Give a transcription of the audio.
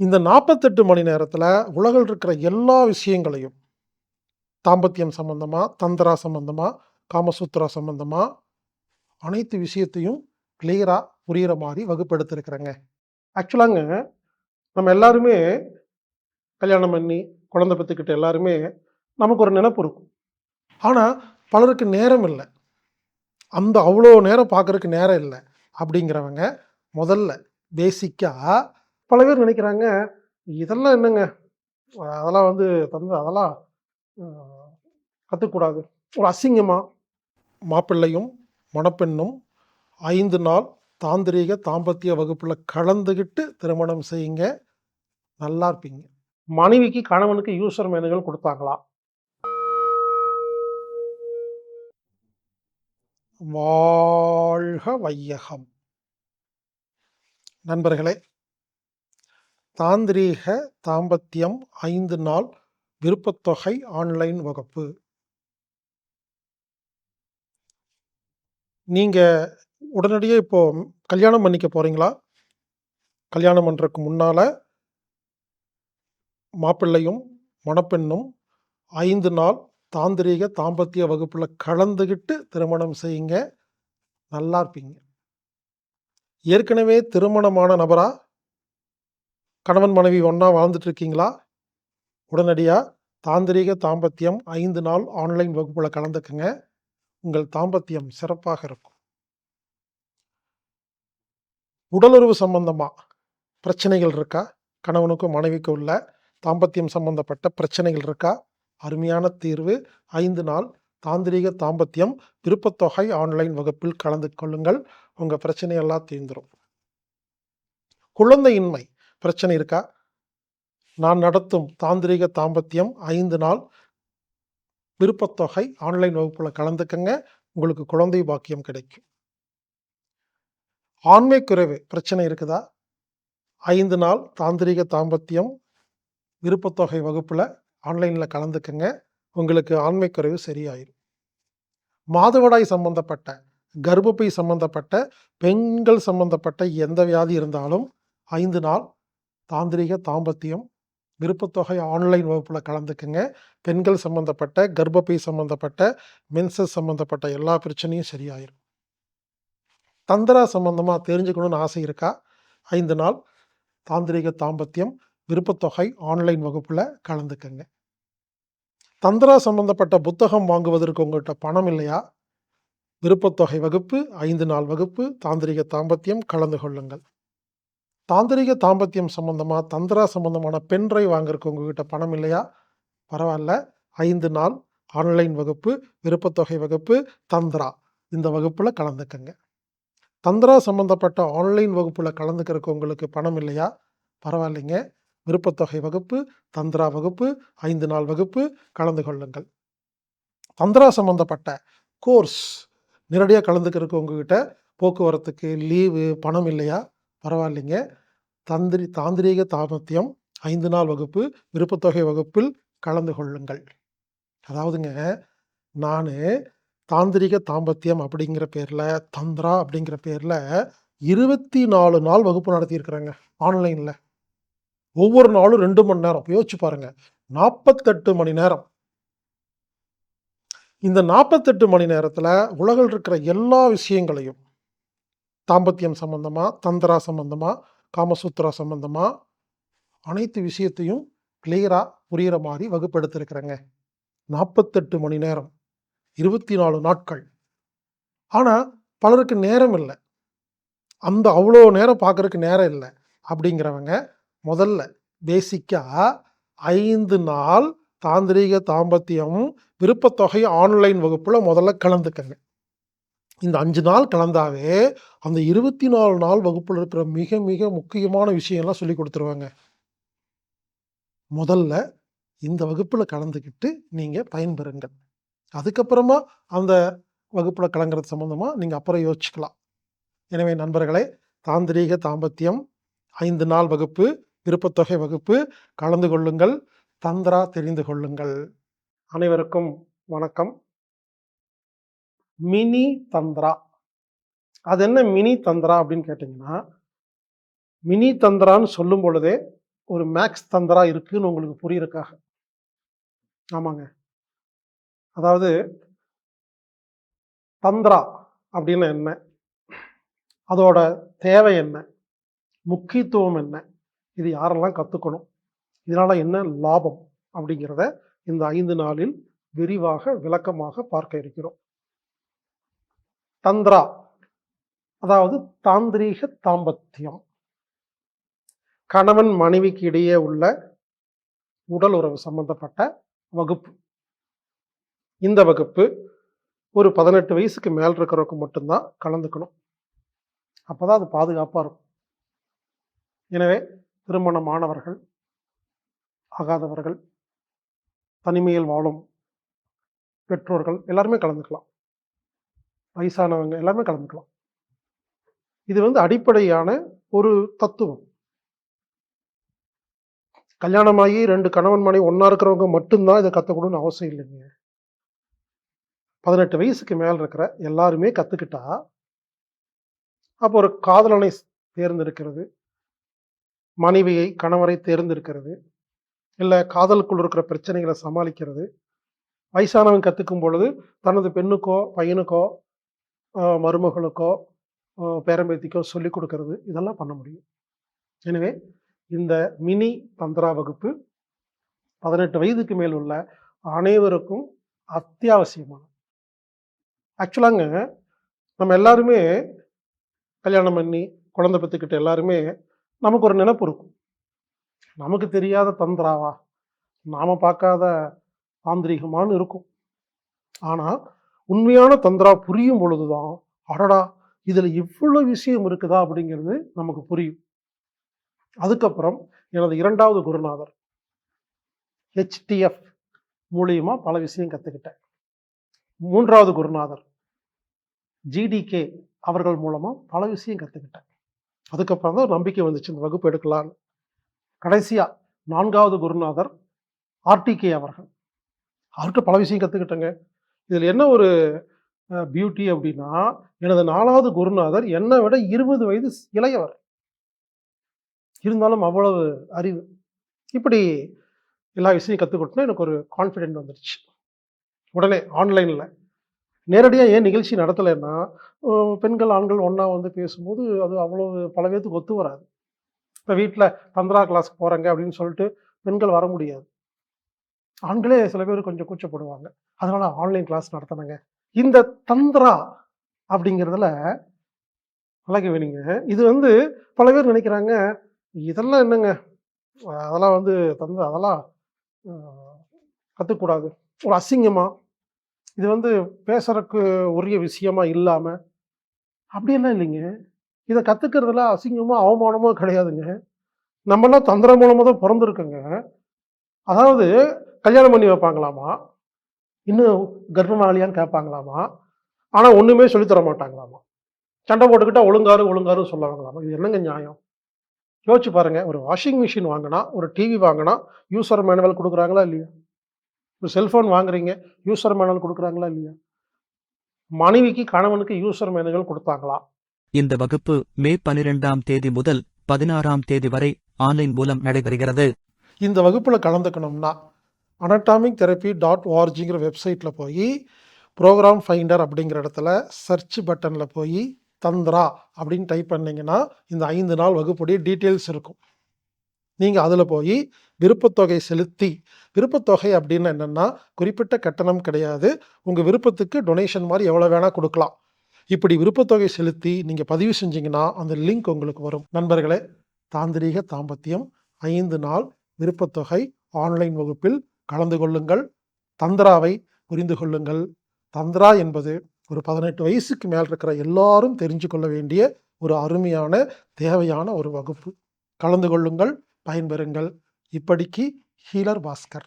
இந்த 48 மணி நேரத்தில் உலகில் இருக்கிற எல்லா விஷயங்களையும், தாம்பத்தியம் சம்பந்தமாக தந்திரா சம்பந்தமாக காமசூத்ரா சம்பந்தமாக அனைத்து விஷயத்தையும் கிளியராக புரிகிற மாதிரி வகுப்படுத்திருக்கிறேங்க. ஆக்சுவலாங்க, நம்ம எல்லாருமே கல்யாணம் பண்ணி, குழந்தை பெத்துக்கிட்ட எல்லாருமே நமக்கு ஒரு நினைப்பு இருக்கும். ஆனால் பலருக்கு நேரம் இல்லை. அந்த அவ்வளோ நேரம் பார்க்குறதுக்கு நேரம் இல்லை. அப்படிங்கிறவங்க, முதல்ல பேசிக்காக பல பேர் நினைக்கிறாங்க, இதெல்லாம் என்னங்க? அதெல்லாம் வந்து தந்து அதெல்லாம் கற்றுக்கூடாது ஒரு அசிங்கமாக மாப்பிள்ளையும், மணப்பெண்ணும் ஐந்து நாள் தாந்திரீக தாம்பத்திய வகுப்பில் கலந்துக்கிட்டு திருமணம் செய்யுங்க. நல்லா இருப்பீங்க. மனைவிக்கு கணவனுக்கு யூசர் மேனுகள் கொடுத்தாங்களா வாழ்க வையகம்! நண்பர்களே, தாந்திரீக தாம்பத்தியம் ஐந்து நாள் விருப்பத்தொகை ஆன்லைன் வகுப்பு. நீங்கள் உடனடியே இப்போ கல்யாணம் பண்ணிக்க போகிறீங்களா கல்யாணம் பண்ணுறதுக்கு முன்னால் மாப்பிள்ளையும், மணப்பெண்ணும் ஐந்து நாள் தாந்திரீக தாம்பத்திய வகுப்பில் கலந்துக்கிட்டு திருமணம் செய்யுங்க. நல்லா இருப்பீங்க. ஏற்கனவே திருமணமான நபரா? கணவன், மனைவி ஒன்றா வாழ்ந்துட்டு இருக்கீங்களா? உடனடியாக தாந்திரீக தாம்பத்தியம் ஐந்து நாள் ஆன்லைன் வகுப்புல கலந்துக்குங்க உங்கள் தாம்பத்தியம் சிறப்பாக இருக்கும். உடலுறவு சம்பந்தமா பிரச்சனைகள் இருக்கா? கணவனுக்கும் மனைவிக்கும் உள்ள தாம்பத்தியம் சம்பந்தப்பட்ட பிரச்சனைகள் இருக்கா? அருமையான தீர்வு ஐந்து நாள் தாந்திரீக தாம்பத்தியம் விருப்பத்தொகை ஆன்லைன் வகுப்பில் கலந்து கொள்ளுங்கள். உங்கள் பிரச்சனை எல்லாம் குழந்தையின்மை பிரச்சனை இருக்கா? நான் நடத்தும் தாந்திரிக தாம்பத்தியம் ஐந்து நாள் விருப்பத்தொகை ஆன்லைன் வகுப்பில் கலந்துக்கங்க. உங்களுக்கு குழந்தை பாக்கியம் கிடைக்கும். ஆண்மை குறைவு பிரச்சனை இருக்குதா? ஐந்து நாள் தாந்திரிக தாம்பத்தியம் விருப்பத்தொகை வகுப்பில் ஆன்லைனில் கலந்துக்கங்க. உங்களுக்கு ஆண்மை குறைவு சரியாயிரும். மாதவிடாய் சம்பந்தப்பட்ட, கர்ப்பப்பை சம்பந்தப்பட்ட, பெண்கள் சம்பந்தப்பட்ட எந்த வியாதி இருந்தாலும் ஐந்து நாள் தாந்திரிக தாம்பத்தியம் விருப்பத்தொகை ஆன்லைன் வகுப்பில் கலந்துக்குங்க பெண்கள் சம்பந்தப்பட்ட, கர்ப்பப்பை சம்பந்தப்பட்ட, மென்சஸ் சம்பந்தப்பட்ட எல்லா பிரச்சனையும் சரியாயிரும். தந்திரா சம்மந்தமாக தெரிஞ்சுக்கணும்னு ஆசை இருக்கா? ஐந்து நாள் தாந்திரீக தாம்பத்தியம் விருப்பத்தொகை ஆன்லைன் வகுப்பில் கலந்துக்குங்க தந்திரா சம்பந்தப்பட்ட புத்தகம் வாங்குவதற்கு உங்கள்கிட்ட பணம் இல்லையா? விருப்பத்தொகை வகுப்பு ஐந்து நாள் வகுப்பு தாந்திரிக தாம்பத்தியம் கலந்து கொள்ளுங்கள். தாந்திரிக தாம்பத்தியம் சம்மந்தமாக தந்திரா சம்பந்தமான பென் டிரைவ் வாங்குறதுக்கு உங்ககிட்ட பணம் இல்லையா? பரவாயில்ல ஐந்து நாள் ஆன்லைன் வகுப்பு, விருப்பத்தொகை வகுப்பு, தந்திரா இந்த வகுப்பில் கலந்துக்கங்க. தந்திரா சம்பந்தப்பட்ட ஆன்லைன் வகுப்பில் கலந்துக்கிறதுக்கு உங்களுக்கு பணம் இல்லையா? பரவாயில்லைங்க. விருப்பத்தொகை வகுப்பு, தந்திரா வகுப்பு, ஐந்து நாள் வகுப்பு கலந்து கொள்ளுங்கள். தந்திரா சம்பந்தப்பட்ட கோர்ஸ் நேரடியாக கலந்துக்கிறதுக்கு உங்ககிட்ட போக்குவரத்துக்கு, லீவு, பணம் இல்லையா? பரவாயில்லைங்க. தந்திரி தாந்திரீக தாமத்தியம் ஐந்து நாள் வகுப்பு, விருப்பத்தொகை வகுப்பில் கலந்து கொள்ளுங்கள். அதாவதுங்க, நான் தாந்திரிக தாம்பத்தியம் அப்படிங்கிற பேரில் தந்திரா அப்படிங்கிற பேரில் இருபத்தி நாலு நாள் வகுப்பு நடத்தியிருக்கிறேங்க. ஆன்லைனில் ஒவ்வொரு நாளும் ரெண்டு மணி நேரம். யோசிச்சு பாருங்க. 48 மணி நேரம். இந்த 48 மணி நேரத்தில் உலகில் இருக்கிற எல்லா விஷயங்களையும், தாம்பத்தியம் சம்பந்தமாக தந்திரா சம்பந்தமாக காமசூத்ரா சம்பந்தமாக அனைத்து விஷயத்தையும் கிளியராக புரிகிற மாதிரி வகுப்பெடுத்திருக்கிறேங்க. 48 மணி நேரம். 24 நாட்கள். ஆனால் பலருக்கு நேரம் இல்லை அந்த அவ்வளோ நேரம் பார்க்கறக்கு நேரம் இல்லை அப்படிங்கிறவங்க, முதல்ல பேசிக்காக ஐந்து நாள் தாந்திரீக தாம்பத்தியம் விருப்பத்தொகை ஆன்லைன் வகுப்பில் முதல்ல கலந்துக்கங்க. இந்த அஞ்சு நாள் கலந்தாவே, அந்த 24 நாள் வகுப்பில் இருக்கிற மிக மிக முக்கியமான விஷயம்லாம் சொல்லிக் கொடுத்துருவாங்க முதல்ல இந்த வகுப்பில் கலந்துக்கிட்டு நீங்கள் பயன்பெறுங்கள். அதுக்கப்புறமா அந்த வகுப்பில் கலங்குறது சம்மந்தமாக நீங்கள் அப்புறம் யோசிச்சுக்கலாம். எனவே நண்பர்களே, தாந்திரீக தாம்பத்தியம் ஐந்து நாள் வகுப்பு, விருப்பத்தொகை வகுப்பு கலந்து கொள்ளுங்கள். தந்திரா தெரிந்து கொள்ளுங்கள். அனைவருக்கும் வணக்கம். மினி தந்திரா. அது என்ன மினி தந்திரா அப்படின்னு கேட்டிங்கன்னா மினி தந்திரான்னு சொல்லும் பொழுதே ஒரு மேக்ஸ் தந்திரா இருக்குன்னு உங்களுக்கு புரியறதுக்காக. ஆமாங்க. அதாவது தந்திரா அப்படின்னு என்ன? அதோட தேவை என்ன? முக்கியத்துவம் என்ன? இது யாரெல்லாம் கற்றுக்கணும் இதனால் என்ன லாபம்? அப்படிங்கிறத இந்த ஐந்து நாளில் விரிவாக, விளக்கமாக பார்க்க இருக்கிறோம். தந்திரா அதாவது தாந்திரீக தாம்பத்தியம். கணவன் மனைவிக்கு இடையே உள்ள உடல் உறவு சம்பந்தப்பட்ட வகுப்பு. இந்த வகுப்பு ஒரு 18 வயசுக்கு மேல் இருக்கிறவங்க மட்டும்தான் கலந்துக்கணும் கலந்துக்கணும். அப்பதான் அது பாதுகாப்பாக இருக்கும். எனவே திருமணமானவர்கள், ஆகாதவர்கள், தனிமையில் வாழும் பெற்றோர்கள் எல்லாருமே கலந்துக்கலாம். வயசானவங்க எல்லாமே கலந்துக்கலாம். இது வந்து அடிப்படையான ஒரு தத்துவம். கல்யாணமாகி ரெண்டு கணவன் மனைவி ஒன்றா இருக்கிறவங்க மட்டும்தான் இதை கற்றுக்கணும்னு அவசியம் இல்லைங்க. 18 வயசுக்கு மேலே இருக்கிற எல்லாருமே கற்றுக்கிட்டா அப்போ ஒரு காதலனை தேர்ந்தெடுக்கிறது, மனைவியை, கணவரை தேர்ந்தெடுக்கிறது, இல்லை காதலுக்குள் இருக்கிற பிரச்சனைகளை சமாளிக்கிறது, வயசானவன் கற்றுக்கும் பொழுது தனது பெண்ணுக்கோ, பையனுக்கோ, மருமகளுக்கோ, பேரம்பேத்திக்கோ சொல்லிக் கொடுக்கறது இதெல்லாம் பண்ண முடியும். எனவே இந்த மினி தந்திரா வகுப்பு 18 வயதுக்கு மேல் உள்ள அனைவருக்கும் அத்தியாவசியமான ஆக்சுவலாங்க நம்ம எல்லாருமே கல்யாணம் பண்ணி, குழந்தை பெத்துக்கிட்ட எல்லாருமே நமக்கு ஒரு நினைப்பு இருக்கும். நமக்கு தெரியாத தந்திராவா? நாம் பார்க்காத தாந்திரிகமானு இருக்கும். ஆனால் உண்மையான தந்திரா புரியும் பொழுது தான், அடடா! இதில் இவ்வளோ விஷயம் இருக்குதா? அப்படிங்கிறது நமக்கு புரியும். அதுக்கப்புறம் எனது இரண்டாவது குருநாதர் ஹெச்டிஎஃப் மூலியமா பல விஷயம் கற்றுக்கிட்டேன் மூன்றாவது குருநாதர் ஜிடிகே அவர்கள் மூலமாக பல விஷயம் கற்றுக்கிட்டேன் அதுக்கப்புறம் தான் நம்பிக்கை வந்துச்சு இந்த வகுப்பு எடுக்கலான்னு. கடைசியாக நான்காவது குருநாதர் ஆர்டிகே அவர்கள். அவர்கிட்ட பல விஷயம் கற்றுக்கிட்டேங்க இதில் என்ன ஒரு பியூட்டி அப்படின்னா, எனது நாலாவது குருநாதர் என்னை விட 20 வயது இளையவர். இருந்தாலும் அவ்வளவு அறிவு. இப்படி எல்லா விஷயம் கத்துக்கிட்டோனே எனக்கு ஒரு கான்ஃபிடென்ட் வந்துடுச்சு உடனே ஆன்லைனில் நேரடியாக ஏன் நிகழ்ச்சி நடத்தலைன்னா, பெண்கள், ஆண்கள் ஒன்றா வந்து பேசும்போது அது அவ்வளோ பல பேர்த்துக்கு ஒத்து வராது. இப்போ வீட்டில் தந்திரா கிளாஸ்க்கு போகிறாங்க அப்படின்னு சொல்லிட்டு பெண்கள் வர முடியாது. ஆண்களே சில பேர் கொஞ்சம் கூச்சப்படுவாங்க. அதனால ஆன்லைன் கிளாஸ் நடத்துனேங்க. இந்த தந்திரா அப்படிங்கிறதுல நல்லா வேணுங்க இது வந்து பல பேர் நினைக்கிறாங்க, இதெல்லாம் என்னங்க? அதெல்லாம் வந்து தந்த அதெல்லாம் கற்றுக்கூடாது ஒரு அசிங்கமாக இது வந்து பேசுறதுக்கு உரிய விஷயமா இல்லாமல் அப்படியெல்லாம் இல்லைங்க. இதை கற்றுக்கிறதுல அசிங்கமோ, அவமானமோ கிடையாதுங்க. நம்மலாம் தந்திரம் மூலமாக தான் பொறந்திருக்கோங்க. அதாவது கல்யாணம் பண்ணி வைப்பாங்களாமா. இன்னும் கர்ப்பமாகலையான்னு கேட்பாங்களாமா. ஆனால் ஒன்றுமே சொல்லித்தர தர மாட்டாங்களாமா. சண்டை போட்டுக்கிட்டால் ஒழுங்காரு, ஒழுங்காரு சொல்லுவாங்களாமா. இது என்னங்க நியாயம்? யோசிச்சு பாருங்கள் ஒரு வாஷிங் மிஷின் வாங்கினா ஒரு டிவி வாங்கினா யூசர் மேனுவல் கொடுக்குறாங்களா இல்லையா? ஒரு செல்ஃபோன் வாங்குறீங்க, யூசர் மேனுவல் கொடுக்குறாங்களா இல்லையா? மனைவிக்கு, கணவனுக்கு யூசர் மேனுவல் கொடுத்தாங்களா இந்த வகுப்பு மே 12ஆம் தேதி முதல் 16ஆம் தேதி வரை ஆன்லைன் மூலம் நடைபெறுகிறது. இந்த வகுப்பில் கலந்துக்கணும்னா, அனடாமிக் தெரப்பி டாட் ஓஆர்ஜிங்கிற வெப்சைட்டில் போய் ப்ரோக்ராம் ஃபைண்டர் அப்படிங்கிற இடத்துல சர்ச் பட்டனில் போய் தந்திரா அப்படின்னு டைப் பண்ணிங்கன்னா இந்த ஐந்து நாள் வகுப்புடைய டீட்டெயில்ஸ் இருக்கும். நீங்கள் அதில் போய் விருப்பத்தொகை செலுத்தி விருப்பத்தொகை அப்படின்னு என்னென்னா குறிப்பிட்ட கட்டணம் கிடையாது. உங்கள் விருப்பத்துக்கு டொனேஷன் மாதிரி எவ்வளோ வேணால் கொடுக்கலாம் இப்படி விருப்பத்தொகை செலுத்தி நீங்கள் பதிவு செஞ்சீங்கன்னா, அந்த லிங்க் உங்களுக்கு வரும். நண்பர்களே, தாந்திரீக தாம்பத்தியம் ஐந்து நாள் விருப்பத்தொகை ஆன்லைன் வகுப்பில் கலந்து கொள்ளுங்கள். தந்திராவை புரிந்து கொள்ளுங்கள். தந்திரா என்பது ஒரு 18 வயசுக்கு மேல் இருக்கிற எல்லாரும் தெரிஞ்சு கொள்ள வேண்டிய ஒரு அருமையான, தேவையான ஒரு வகுப்பு. கலந்து கொள்ளுங்கள், பயன்பெறுங்கள். இப்படிக்கு ஹீலர் பாஸ்கர்.